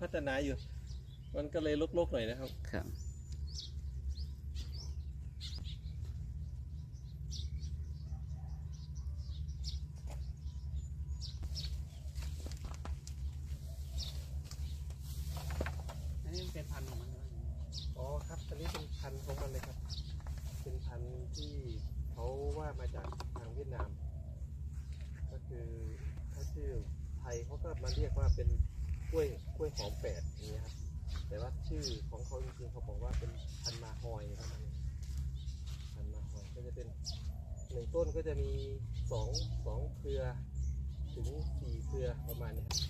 พัฒนาอยู่ มันก็เลยลกๆหน่อยนะครับ ครับ อันนี้มันเป็นพันธุ์ของมันเลยอ๋อครับอันนี้เป็นพันธุ์ของมันเลยครับ เป็นพันธุ์ที่เขาว่ามาจากทางเวียดนาม ก็คือถ้าชื่อไทยเขาก็มาเรียกว่าเป็น กล้วยกล้วยหอมแปดอย่างเงี้ยครับแต่ว่าชื่อของเขาจริงๆเขาบอกว่าเป็นพันมาฮอยประมาณนี้พันมาฮอยก็จะเป็นหนึ่งต้นก็จะมีสองสองเครือ ถึงสี่เครือประมาณนี้ครับ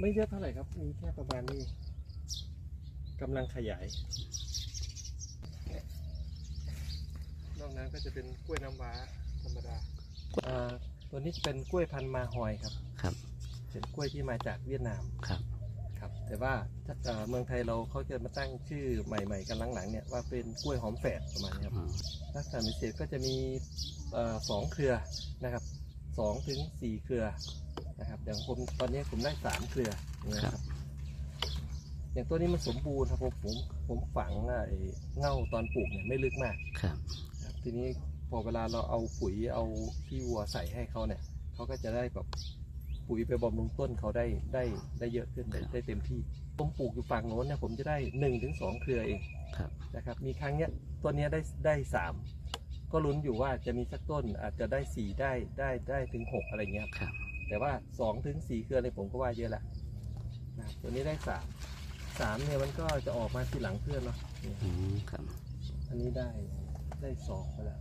ไม่เยอะเท่าไหร่ครับ มีแค่ประมาณนี้กำลังขยาย นอกนั้นก็จะเป็นกล้วยน้ำว้าธรรมดาอ่าตัวนี้จะเป็นกล้วยพันธุ์มาฮอยครับ ครับ เป็นกล้วยที่มาจากเวียดนาม ครับ ครับ แต่ว่าถ้าเอ่อเมืองไทยเราเขาจะมาตั้งชื่อใหม่ ๆ กันหลังๆเนี่ยว่าเป็นกล้วยหอมแฝดประมาณนี้ครับอืมลักษณะพิเศษก็จะมีเอ่อสองเครือนะครับสองถึงสี่เครือ นะครับอย่างผมตอนนี้ผมได้สามเครืออย่างเงี้ยครับ อย่างตัวนี้มันสมบูรณ์ครับผมผมผมฝังไอ้เง่าตอนปลูกเนี่ยไม่ลึกมากครับครับทีนี้พอเวลาเราเอาปุ๋ยเอาที่วัวใส่ให้เขาเนี่ยเขาก็จะได้แบบปุ๋ยไปบำรุงต้นเขาได้ได้ได้เยอะขึ้นได้ได้เต็มที่ผมปลูกอยู่ฝั่งโน้นเนี่ยผมจะได้หนึ่งถึงสองเครือเองครับนะครับ มีครั้งเนี้ยต้นเนี้ยได้ได้สามก็ลุ้นอยู่ว่าจะมีสักต้นอาจจะได้สี่ได้ได้ได้ถึงหกอะไรเงี้ยครับครับ แต่ว่าสองถึงสี่เครือในยผมก็ว่าเยอะละนะครับตัวนี้ได้สามสามเนี่ยมันก็จะออกมาทีหลังเพื่อนเนาะเนี่ยอืมครับ อันนี้ได้ได้สองไปแล้ว